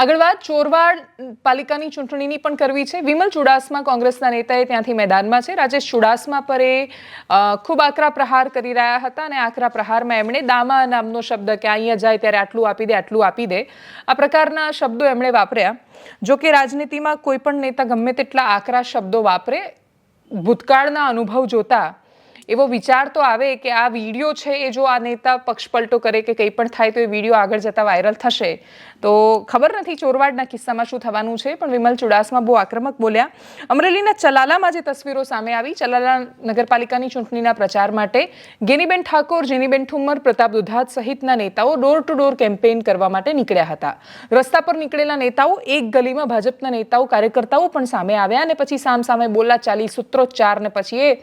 આગળ વાત, ચોરવાડ પાલિકાની ચૂંટણીની પણ કરવી છે. વિમલ ચુડાસમા કોંગ્રેસના નેતાએ ત્યાંથી મેદાનમાં છે. રાજેશ ચુડાસમા પર એ ખૂબ આકરા પ્રહાર કરી રહ્યા હતા અને આકરા પ્રહારમાં એમણે દામા નામનો શબ્દ કે અહીંયા જાય ત્યારે આટલું આપી દે, આટલું આપી દે, આ પ્રકારના શબ્દો એમણે વાપર્યા. જો કે રાજનીતિમાં કોઈ પણ નેતા ગમે તેટલા આકરા શબ્દો વાપરે, ભૂતકાળના અનુભવ જોતા એવો વિચાર તો આવે કે આ વીડિયો છે એ જો આ નેતા પક્ષપલટો કરે કે કંઈ પણ થાય તો એ વીડિયો આગળ જતા વાયરલ થશે. તો ખબર નથી ચોરવાડના કિસ્સામાં શું થવાનું છે, પણ વિમલ ચુડાસમા બહુ આક્રમક બોલ્યા. અમરેલીના ચલાલામાં જે તસવીરો સામે આવી, ચલાલા નગરપાલિકાની ચૂંટણીના પ્રચાર માટે ગેનીબેન ઠાકોર, જેનીબેન ઠુમ્મર, પ્રતાપ દુધાત સહિતના નેતાઓ ડોર ટુ ડોર કેમ્પેઇન કરવા માટે નીકળ્યા હતા. રસ્તા પર નીકળેલા નેતાઓ એક ગલીમાં ભાજપના નેતાઓ કાર્યકર્તાઓ પણ સામે આવ્યા અને પછી સામ સામે બોલા ચાલી સૂત્રોચ્ચાર ને પછી એ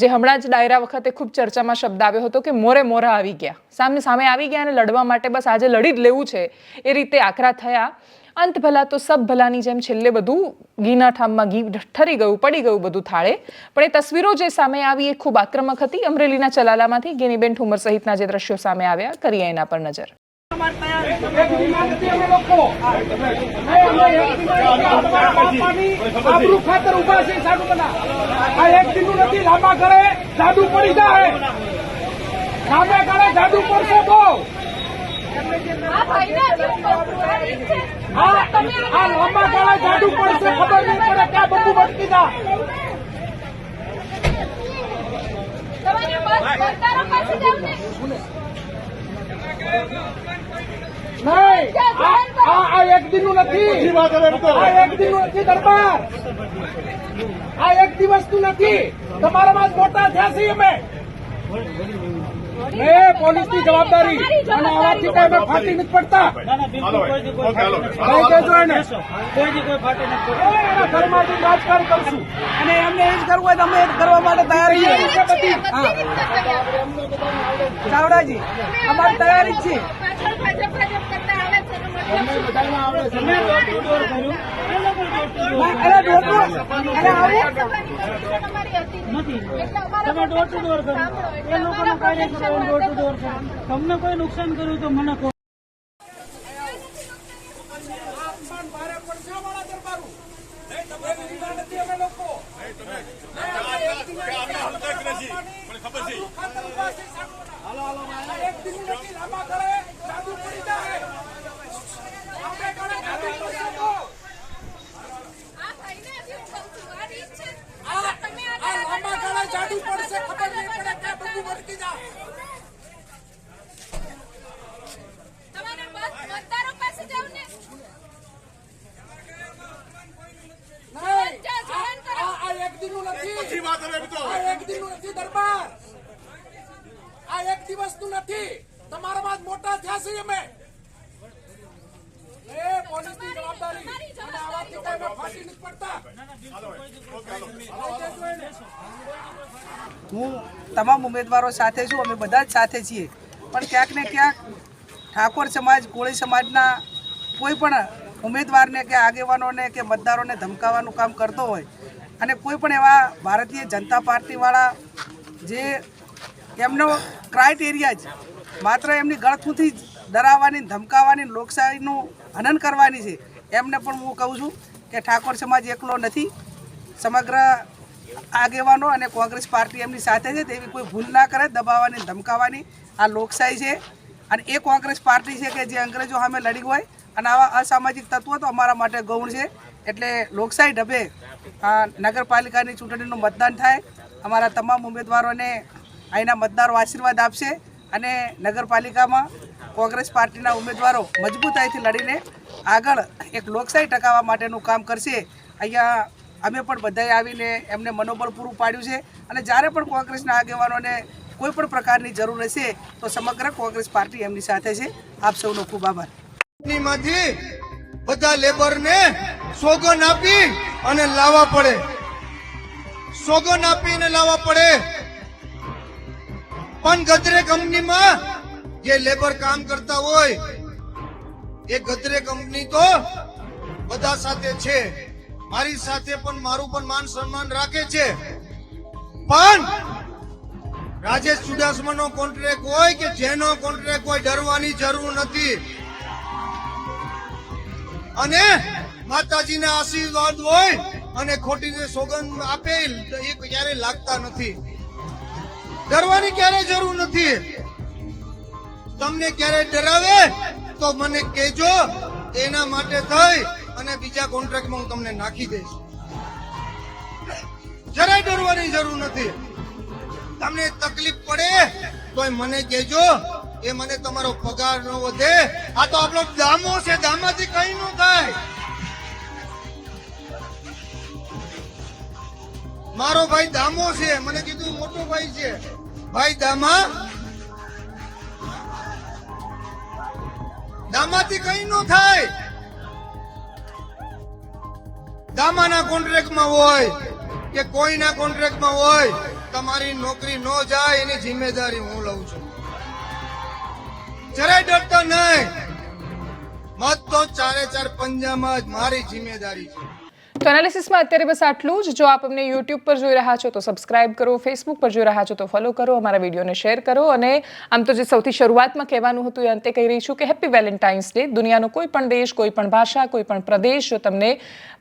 જે હમણાં જ ડાયરા વખતે ખૂબ ચર્ચામાં શબ્દ આવ્યો હતો કે મોરે મોરા આવી ગયા. સામે સામે આવી ગયા અને લડવા માટે બસ આજે લડી જ લેવું છે એ રીતે આકરા થયા. અંત ભલા તો સબ ભલાની જેમ છેલ્લે બધું ઘીના ઠામમાં ઘી ઠરી ગયું, પડી ગયું બધું થાળે. પણ એ તસવીરો જે સામે આવી એ ખૂબ આક્રમક હતી. અમરેલીના ચલાલામાંથી ગેનીબેન ઠુમર સહિતના જે દ્રશ્યો સામે આવ્યા, કરીએ એના પર નજર. આબરૂ ખાતર ઊભા છે સાધુ બના. આ એક દિનનું નથી લાંબા ગાળે જાદુ પડી જાય. લાંબા કરે જાદુ પડશે તો. આ લાંબા ગાળા જાદુ પડશે ખબર નહીં પડે ક્યાં બધું ભટકી જા તમારી બસ વર્તારો પાસે જાવ ને. નહીં. આ- એક દિનનું નથી. આ એક દિનનું નથી દરબાર. આ એક દિવસનું નથી. તમારામાં જ મોટા થયા છીએ અમે. એ પોલીસની જવાબદારી. અને આવાથી કોઈ અમે ફાટી નથી પડતા. કઈ કહેજો એને. એના રાજકારણ કરશું. અને એમને એ જ કરવું હોય તો અમે કરવા માટે તૈયારી છીએ. છે બધી ચાવડાજી અમારી તૈયારી જ છે. તમને કોઈ નુકસાન કર્યું તો મને ખબર આસમાન ભારે પડશે અમારા દરબારું નહીં તમે બીજા નથી અમે લોકો એક દિન નથી લાંબા ગાળે જાદુ પડી જાય લાંબા ગાળે જાદુ પડશે તો આ ભાઈને હજી હું કહું છું, આ રીત છે. આ તમે આ આગળ લાંબા આગળ ગાળે જાદુ આગળ પડશે ખબર નહીં પડે આગળ ક્યાં બધું ભટકી જાય તમારે બસ વર્તારો પાસે જાવ ને. નહીં જા, જોઈન કરો. આ આ એક દિનનું નથી. આ એક દિનનું નથી દરબાર. આ એક દિવસનું નથી. તમારામાં જ મોટા થયા છીએ અમે. એ પોલીસની જવાબદારી. અને આવાથી કોઈ અમે ફાટી નથી પડતા. હું તમામ ઉમેદવારો સાથે છું, અમે બધા જ સાથે છીએ. પણ ક્યાંક ને ક્યાંક ઠાકોર સમાજ, કોળી સમાજના કોઈ પણ ઉમેદવારને કે આગેવાનોને કે મતદારોને ધમકાવવાનું કામ કરતો હોય અને કોઈ પણ એવા ભારતીય જનતા પાર્ટીવાળા જે એમનો ક્રાઇટેરિયા જ માત્ર એમની ગળથુથી જ ડરાવવાની, ધમકાવવાની, લોકશાહીનું હનન કરવાની છે, એમને પણ હું કહું છું કે ઠાકોર સમાજ એકલો નથી. સમગ્ર આગેવાનો અને કોંગ્રેસ પાર્ટી એમની સાથે છે, તેવી કોઈ ભૂલ ના કરે, દબાવવાની, ધમકાવવાની. આ લોકશાહી છે. અને એ કોંગ્રેસ પાર્ટી છે કે જે અંગ્રેજો સામે લડી હોય, અને આવા અસામાજિક તત્વો તો અમારા માટે ગૌણ છે. એટલે લોકશાહી ઢબે નગરપાલિકાની ચૂંટણીનું મતદાન થાય. અમારા તમામ ઉમેદવારોને અહીંના મતદારો આશીર્વાદ આપશે. અને નગરપાલિકામાં કોંગ્રેસ પાર્ટીના ઉમેદવારો મજબૂતાઈથી લડીને આગળ એક લોકશાહી ટકાવવા માટેનું કામ કરશે. અહીંયા અમે પણ બધાએ આવીને એમને મનોબળ પૂરું પાડ્યું છે. અને જ્યારે પણ કોંગ્રેસના આગેવાનોને કોઈ પણ પ્રકારની જરૂર હશે, તો સમગ્ર કોંગ્રેસ પાર્ટી એમની સાથે છે. આપ સૌનો ખૂબ આભાર. બધા લેબરને સોગન આપી અને લાવવા પડે. સોગન આપીને લાવવા પડે. પણ ગદરે કંપનીમાં જે લેબર કામ કરતા હોય, એ ગદરે કંપની તો બધા સાથે છે. મારી સાથે પણ મારું પણ માન સન્માન રાખે છે. પણ રાજેશ ચુડાસમાનો કોન્ટ્રાક્ટ હોય કે જેનો કોન્ટ્રાક્ટ હોય, ડરવાની જરૂર નથી. અને માતાજીના આશીર્વાદ હોય અને ખોટી જે સોગંદ આપે, એ ક્યારે લાગતા નથી. ડરવાની ક્યારે જરૂર નથી. તમને ક્યારે ડરાવે તો મને કહેજો, એના માટે થઈ અને બીજા કોન્ટ્રાક્ટમાં હું તમને નાખી દઈશ. જરાય ડરવાની જરૂર નથી. તમને તકલીફ પડે તો મને કહેજો, એ મને તમારો પગાર ન વધે. આ તો આપણો દામો છે, દામાથી કઈ ન થાય. મારો ભાઈ દામો છે, મને કીધું મોટો ભાઈ છે. ભાઈ દામા, દામાથી કઈ ન થાય. દામાના કોન્ટ્રાક્ટમાં હોય કે કોઈના કોન્ટ્રાક્ટમાં હોય, તમારી નોકરી ન જાય એની જિમ્મેદારી હું લઉં છું. જરાય ડરતો નહીં. મત તો ચારે ચાર પંજામાં જ મારી જિમ્મેદારી છે. તો એનાલિસિસમાં અત્યારે બસ આટલું જ. જો આપ અમને યુટ્યુબ પર જોઈ રહ્યા છો તો સબસ્ક્રાઇબ કરો ફેસબુક પર જોઈ રહ્યા છો તો ફોલો કરો, અમારા વિડીયોને શેર કરો અને આમ તો જે સૌથી શરૂઆતમાં કહેવાનું હતું એ અંતે કહી રહી છું કે હેપી વેલેન્ટાઇન્સ ડે દુનિયાનો કોઈ પણ દેશ, કોઈ પણ ભાષા, કોઈ પણ પ્રદેશ જો તમને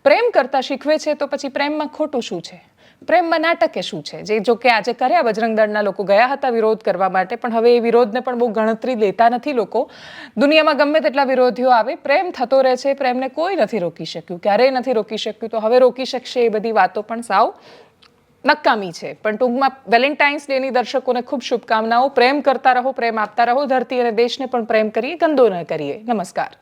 પ્રેમ કરતા શીખવે છે તો પછી પ્રેમમાં ખોટું શું છે? પ્રેમમાં નાટકે શું છે? જે જો કે આજે કર્યા બજરંગ દળના લોકો ગયા હતા વિરોધ કરવા માટે, પણ હવે એ વિરોધને પણ બહુ ગણતરી લેતા નથી લોકો. દુનિયામાં ગમે તેટલા વિરોધીઓ આવે, પ્રેમ થતો રહે છે, પ્રેમને કોઈ નથી રોકી શક્યું, ક્યારેય નથી રોકી શક્યું. તો હવે રોકી શકશે એ બધી વાતો પણ સાવ નકામી છે. પણ ટૂંકમાં વેલેન્ટાઇન્સ ડેની દર્શકોને ખૂબ શુભકામનાઓ. પ્રેમ કરતા રહો, પ્રેમ આપતા રહો, ધરતી અને દેશને પણ પ્રેમ કરીએ, ગંદો ન કરીએ. નમસ્કાર.